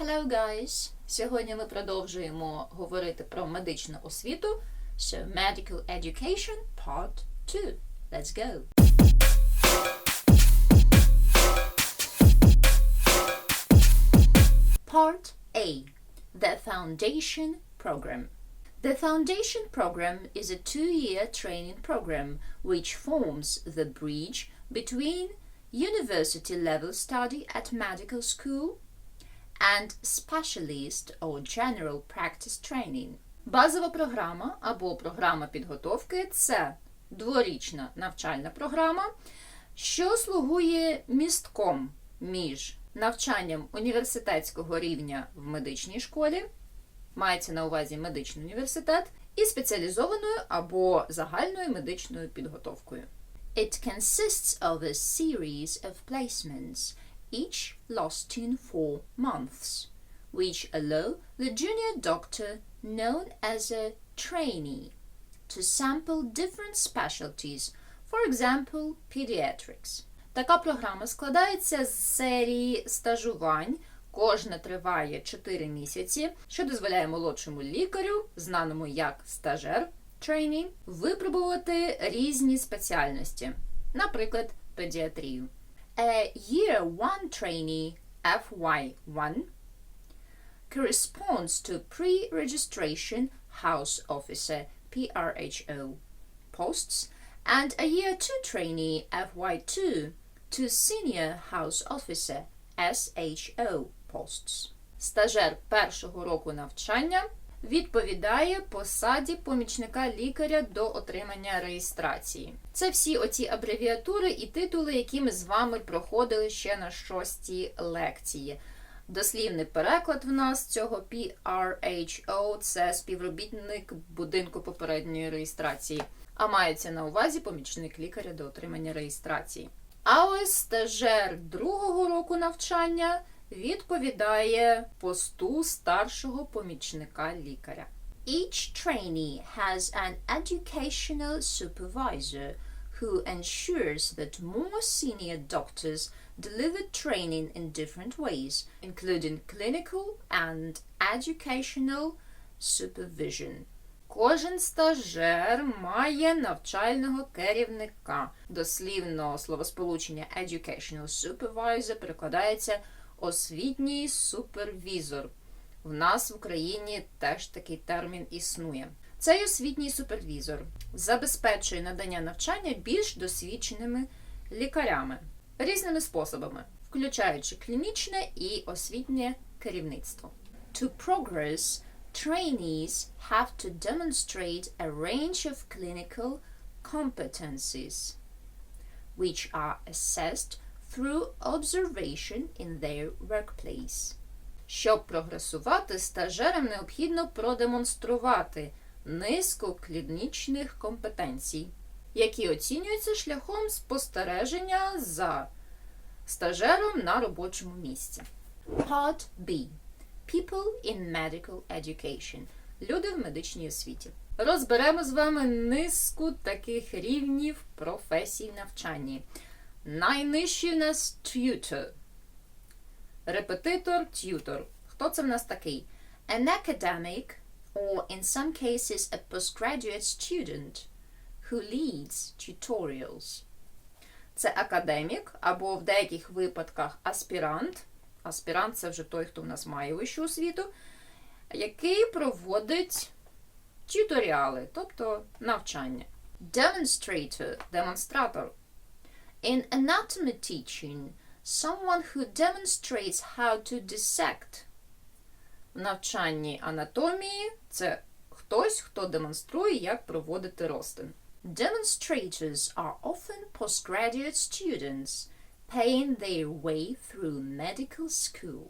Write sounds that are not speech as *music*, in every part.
Hello, guys! Сьогодні ми продовжуємо говорити про медичну освіту. So, Medical Education Part 2. Let's go! Part A The Foundation Program. The Foundation Program is a two year training program which forms the bridge between university level study at medical school and specialist or general practice training. Базова програма або програма підготовки це дворічна навчальна програма, що слугує містком між навчанням університетського рівня в медичній школі, мається на увазі медичний університет, і спеціалізованою або загальною медичною підготовкою. It consists of a series of placements, each lasting four months, which allow the junior doctor, known as a trainee, to sample different specialties, for example, pediatrics. Така програма складається з серії стажувань. Кожна триває 4 місяці, що дозволяє молодшому лікарю, знаному як стажер trainee, випробувати різні спеціальності, наприклад, педіатрію. A Year 1 trainee FY1 corresponds to pre-registration house officer PRHO posts and a Year 2 trainee FY2 to senior house officer SHO posts. Стажер першого року навчання відповідає посаді помічника лікаря до отримання реєстрації. Це всі оці абревіатури і титули, які ми з вами проходили ще на шостій лекції. Дослівний переклад в нас цього PRHO – це співробітник будинку попередньої реєстрації, а мається на увазі помічник лікаря до отримання реєстрації. А ось стажер другого року навчання відповідає посту старшого помічника лікаря. Each trainee has an educational supervisor who ensures that more senior doctors deliver training in different ways, including clinical and educational supervision. Кожен стажер має навчального керівника. Дослівно словосполучення educational supervisor перекладається освітній супервізор. В нас в Україні теж такий термін існує. Цей освітній супервізор забезпечує надання навчання більш досвідченими лікарями різними способами, включаючи клінічне і освітнє керівництво. To progress, trainees have to demonstrate a range of clinical competencies, which are assessed through observation in their workplace. Щоб прогресувати, стажерам необхідно продемонструвати низку клінічних компетенцій, які оцінюються шляхом спостереження за стажером на робочому місці. Part B. People in Medical Education. Люди в медичній освіті. Розберемо з вами низку таких рівнів професій навчання. Найнижчий в нас tutor. Репетитор, т'ютор. Хто це в нас такий? An academic, or in some cases a postgraduate student, who leads tutorials. Це академік, або в деяких випадках аспірант. Аспірант це вже той, хто в нас має вищу освіту, який проводить тюторіали, тобто навчання. Demonstrator – демонстратор. In anatomy teaching, someone who demonstrates how to dissect. В навчанні анатомії це хтось, хто демонструє, як проводити розтин. Demonstrators are often postgraduate students paying their way through medical school.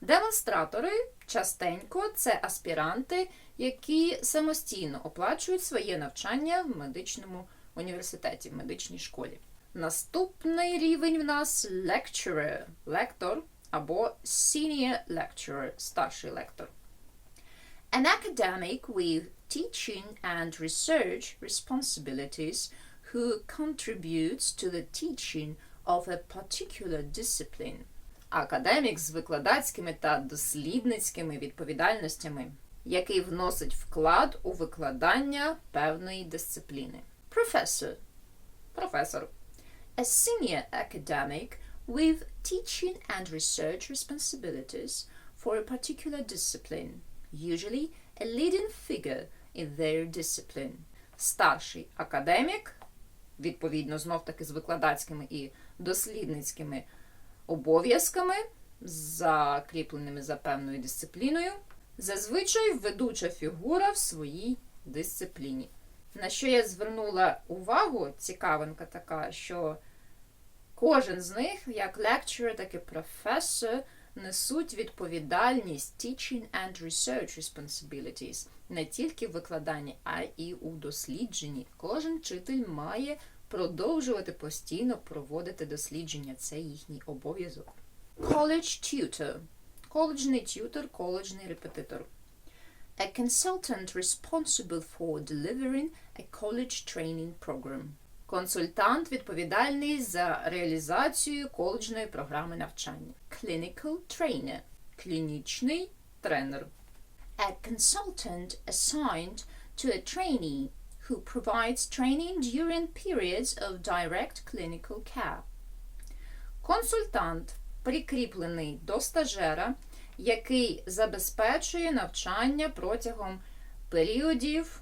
Демонстратори частенько це аспіранти, які самостійно оплачують своє навчання в медичному університеті, в медичній школі. Наступний рівень в нас lecturer, лектор або senior lecturer, старший лектор. An academic with teaching and research responsibilities who contributes to the teaching of a particular discipline. академік з викладацькими та дослідницькими відповідальностями, який вносить вклад у викладання певної дисципліни. Professor – професор. A senior academic with teaching and research responsibilities for a particular discipline, usually a leading figure in their discipline. Старший академік, відповідно, знов таки з викладацькими і дослідницькими обов'язками, закріпленими за певною дисципліною, зазвичай ведуча фігура в своїй дисципліні. На що я звернула увагу, цікавинка така, що кожен з них, як lecturer, так і професор, несуть відповідальність teaching and research responsibilities не тільки в викладанні, а і у дослідженні. Кожен вчитель має продовжувати постійно проводити дослідження. Це їхній обов'язок. College tutor. Коледжний тютор, коледжний репетитор. A consultant responsible for delivering a college training program. Консультант відповідальний за реалізацію коледжної програми навчання. Clinical trainer. Клінічний тренер. A consultant assigned to a trainee who provides training during periods of direct clinical care. Консультант прикріплений до стажера, який забезпечує навчання протягом періодів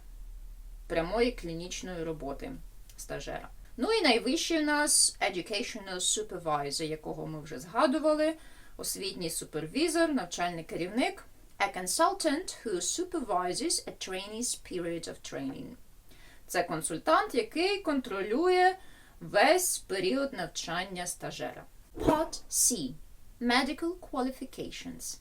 прямої клінічної роботи стажера. Ну і найвищий у нас Educational Supervisor, якого ми вже згадували, освітній супервізор, навчальний керівник, a consultant who supervises a trainee's period of training. Це консультант, який контролює весь період навчання стажера. Part C. Medical Qualifications.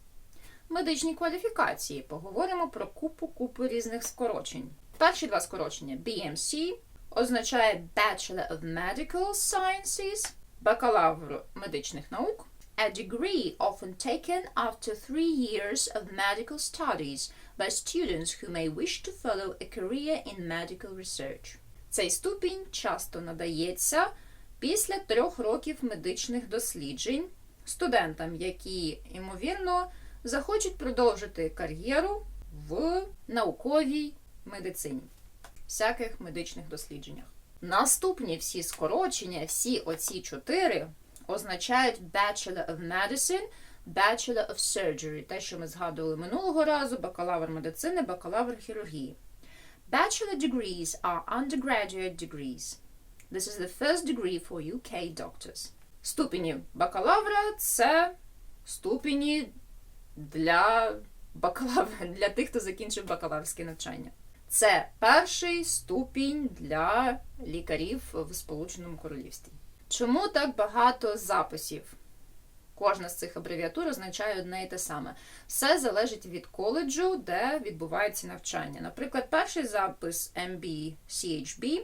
Медичні кваліфікації. Поговоримо про купу-купу різних скорочень. Перші два скорочення BMC означає Bachelor of Medical Sciences, бакалавр медичних наук. A degree often taken after three years of medical studies by students who may wish to follow a career in medical research. Цей ступінь часто надається після трьох років медичних досліджень студентам, які, ймовірно, захочуть продовжити кар'єру в науковій медицині, всяких медичних дослідженнях. Наступні всі скорочення, всі оці чотири означають Bachelor of Medicine, Bachelor of Surgery, те, що ми згадували минулого разу, бакалавр медицини, бакалавр хірургії. Bachelor degrees are undergraduate degrees. This is the first degree for UK doctors. Ступені бакалавра це ступені для бакалавра, *laughs* для тих, хто закінчив бакалаврське навчання. Це перший ступінь для лікарів в Сполученому Королівстві. Чому так багато записів? Кожна з цих абревіатур означає одне і те саме. Все залежить від коледжу, де відбувається навчання. Наприклад, перший запис MB-CHB,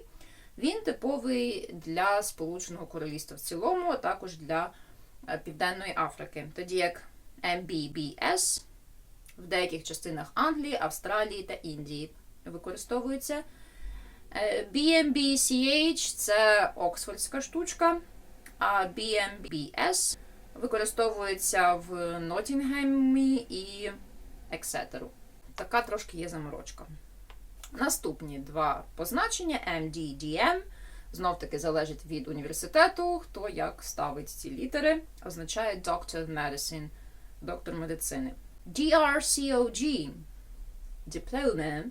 він типовий для Сполученого Королівства в цілому, а також для е, Південної Африки. Тоді як MBBS в деяких частинах Англії, Австралії та Індії використовується. Е, BMBCH це оксфордська штучка, а BMBS використовується в Ноттінгемі і Ексетеру. Така трошки є заморочка. Наступні два позначення MD-DM. Знов таки залежить від університету, хто як ставить ці літери, означає Doctor of Medicine, доктор медицини. DRCOG Diploma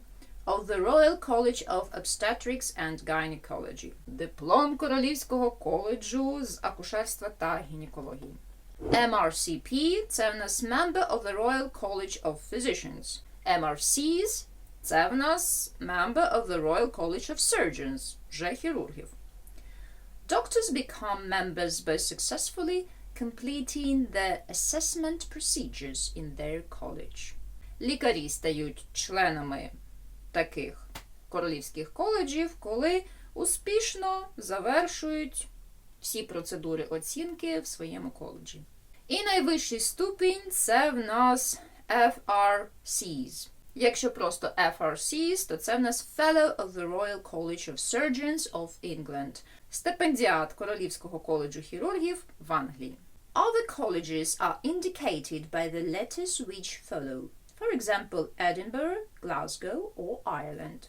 of the Royal College of Obstetrics and Gynecology. Диплом Королівського коледжу з акушерства та гінекології. MRCP – це в нас Member of the Royal College of Physicians. MRCs – це в нас Member of the Royal College of Surgeons, вже хірургів. Doctors become members by successfully completing the assessment procedures in their college. Лікарі стають членами таких королівських коледжів, коли успішно завершують всі процедури оцінки в своєму коледжі. І найвищий ступінь це в нас FRCs. Якщо просто FRCs, то це в нас Fellow of the Royal College of Surgeons of England, стипендіат Королівського коледжу хірургів в Англії. Other colleges are indicated by the letters which follow. For example, Edinburgh, Glasgow or Ireland.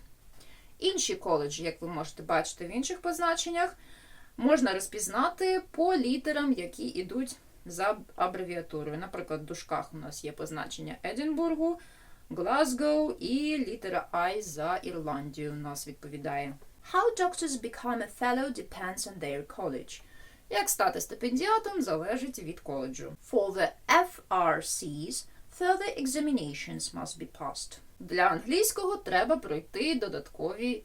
Інші коледжі, як ви можете бачити в інших позначеннях, можна розпізнати по літерам, які йдуть за абревіатурою. Наприклад, в дужках у нас є позначення Единбургу, Глазгоу і літера I за Ірландію у нас відповідає. How doctors become a fellow depends on their college. Як стати стипендіатом залежить від коледжу. For the FRCs, further examinations must be passed. Для англійського треба пройти додаткові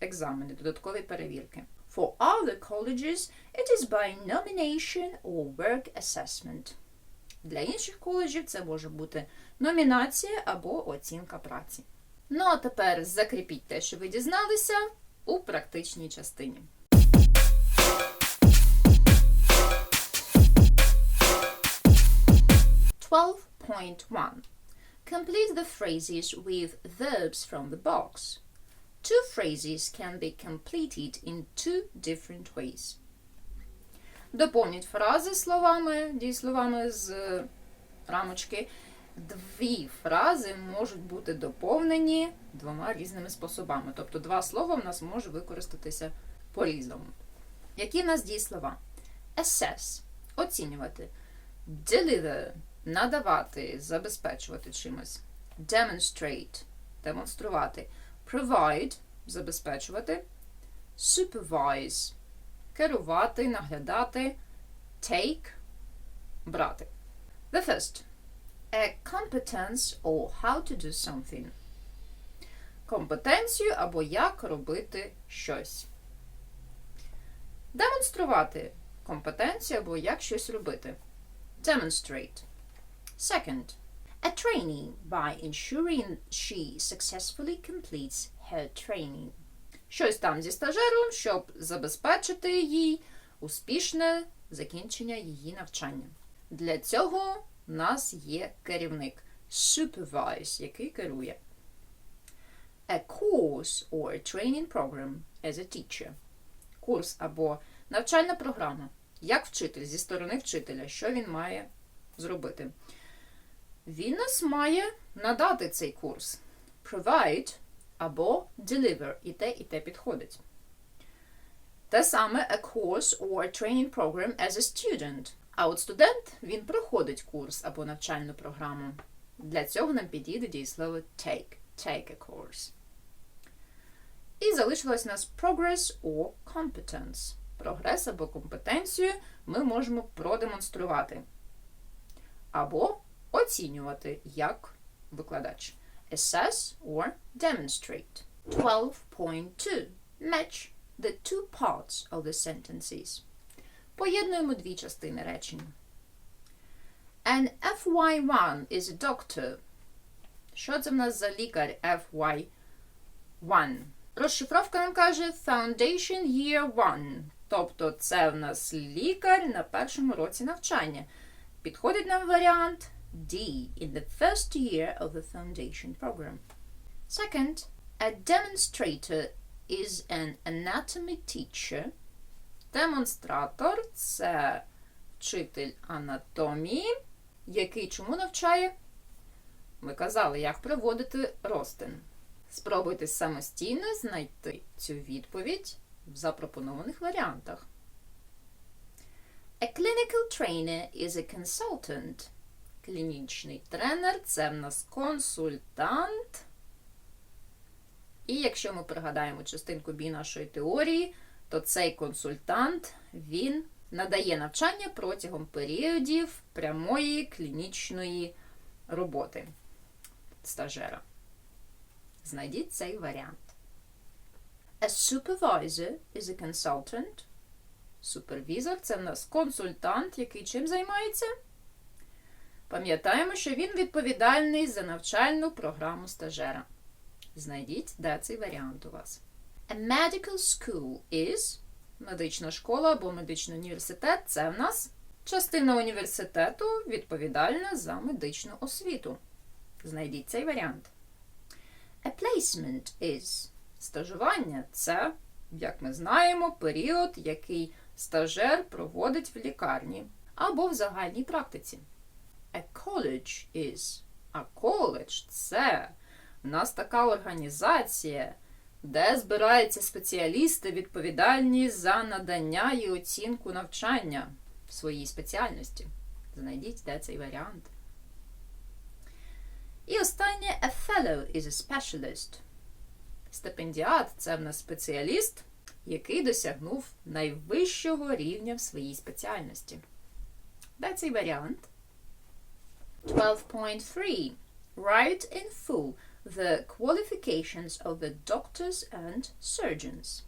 екзамени, додаткові перевірки. For other colleges, it is by nomination or work assessment. Для інших коледжів це може бути номінація або оцінка праці. Ну а тепер закріпіть те, що ви дізналися у практичній частині. Twelve point one. Complete the phrases with verbs from the box. Two phrases can be completed in two different ways. Доповніть фрази словами, дієсловами з рамочки. Дві фрази можуть бути доповнені двома різними способами. Тобто два слова в нас може використатися по-різному. Які в нас дієслова? Assess – оцінювати. Deliver – надавати, забезпечувати чимось. Demonstrate – демонструвати. Provide – забезпечувати. Supervise – керувати, наглядати. Take – брати. The first. A competence or how to do something. Компетенцію або як робити щось. Демонструвати компетенцію або як щось робити. Demonstrate. Second. A trainee by ensuring she successfully completes her training. Щось там зі стажером, щоб забезпечити їй успішне закінчення її навчання. Для цього у нас є керівник supervise, який керує. A course or a training program as a teacher. Курс або навчальна програма. Як вчитель зі сторони вчителя, що він має зробити? Він нас має надати цей курс. Provide або deliver. І те, і те підходить. Те саме a course or a training program as a student. А от студент він проходить курс або навчальну програму. Для цього нам підійде дієслово take. Take a course. І залишилось у нас progress or competence. Прогрес або компетенцію ми можемо продемонструвати. Або оцінювати як викладач. Assess or demonstrate. 12.2. Match the two parts of the sentences. Поєднуємо дві частини речення. An FY1 is a doctor. Що це в нас за лікар FY1? Розшифровка нам каже Foundation Year 1. Тобто це в нас лікар на першому році навчання. Підходить нам варіант D. In the first year of the foundation program. Second, a demonstrator is an anatomy teacher. Демонстратор це вчитель анатомії, який чому навчає? Ми казали, як проводити розтин. Спробуйте самостійно знайти цю відповідь в запропонованих варіантах. A clinical trainer is a consultant. Клінічний тренер це в нас консультант. І якщо ми пригадаємо частинку бі нашої теорії, то цей консультант він надає навчання протягом періодів прямої клінічної роботи стажера. Знайдіть цей варіант. A supervisor is a consultant. Супервізор це в нас консультант, який чим займається? Пам'ятаємо, що він відповідальний за навчальну програму стажера. Знайдіть, де цей варіант у вас. A medical school is медична школа або медичний університет це в нас частина університету відповідальна за медичну освіту. Знайдіть цей варіант. A placement is стажування це, як ми знаємо, період, який стажер проводить в лікарні. або в загальній практиці. A college is. А коледж це у нас така організація, де збираються спеціалісти, відповідальні за надання і оцінку навчання в своїй спеціальності. Знайдіть, де цей варіант. І останнє a fellow is a specialist. Стипендіат це в нас спеціаліст, який досягнув найвищого рівня в своїй спеціальності. Де цей варіант? 12.3. Write in full the qualifications of the doctors and surgeons.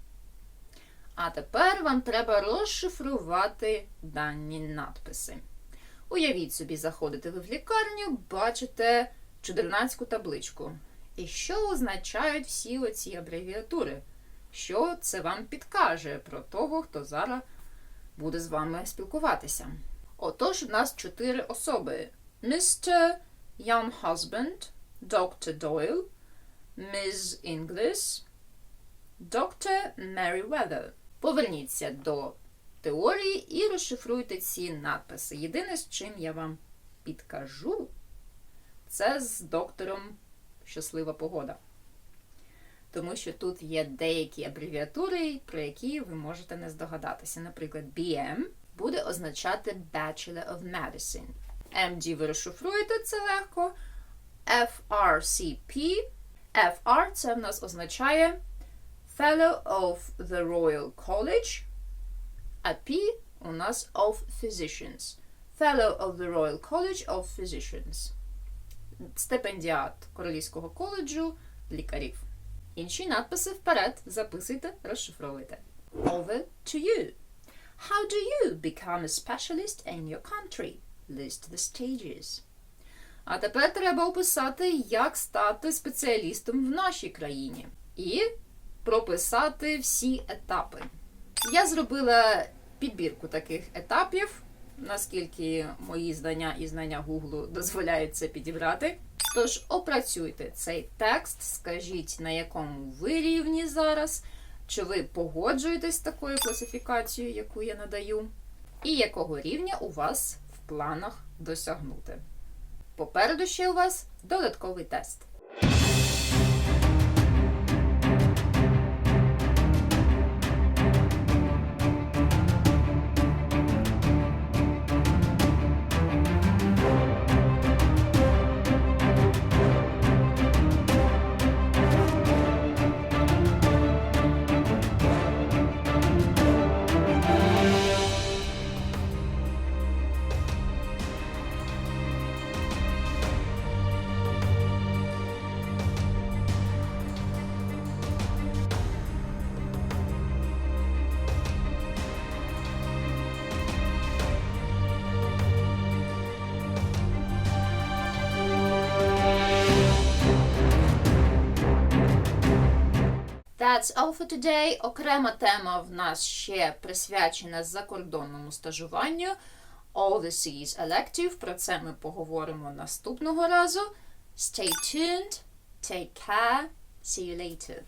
А тепер вам треба розшифрувати дані надписи. Уявіть собі, заходите ви в лікарню, бачите чудернацьку табличку. І що означають всі оці абревіатури? Що це вам підкаже про того, хто зараз буде з вами спілкуватися? Отож, у нас чотири особи: Mr. Young Husband, Dr. Doyle, Ms. Inglis, Dr. Merriweather. Поверніться до теорії і розшифруйте ці надписи. Єдине, з чим я вам підкажу, це з доктором Щаслива погода. Тому що тут є деякі абревіатури, про які ви можете не здогадатися. Наприклад, BM буде означати Bachelor of Medicine. MD ви розшифруєте це легко. FRCP. FR це в нас означає Fellow of the Royal College. А P у нас of Physicians. Fellow of the Royal College of Physicians. Стипендіат Королівського коледжу лікарів. Інші надписи вперед записуйте, розшифровуйте. Over to you. How do you become a specialist in your country? List the stages. А тепер треба описати, як стати спеціалістом в нашій країні. І прописати всі етапи. Я зробила підбірку таких етапів, наскільки мої знання і знання Гуглу дозволяють це підібрати. Тож опрацюйте цей текст, скажіть, на якому ви рівні зараз, чи ви погоджуєтесь з такою класифікацією, яку я надаю, і якого рівня у вас в планах досягнути. Попереду ще у вас додатковий тест. That's all for today. Окрема тема в нас ще присвячена закордонному стажуванню. All the Seas Elective. Про це ми поговоримо наступного разу. Stay tuned. Take care. See you later.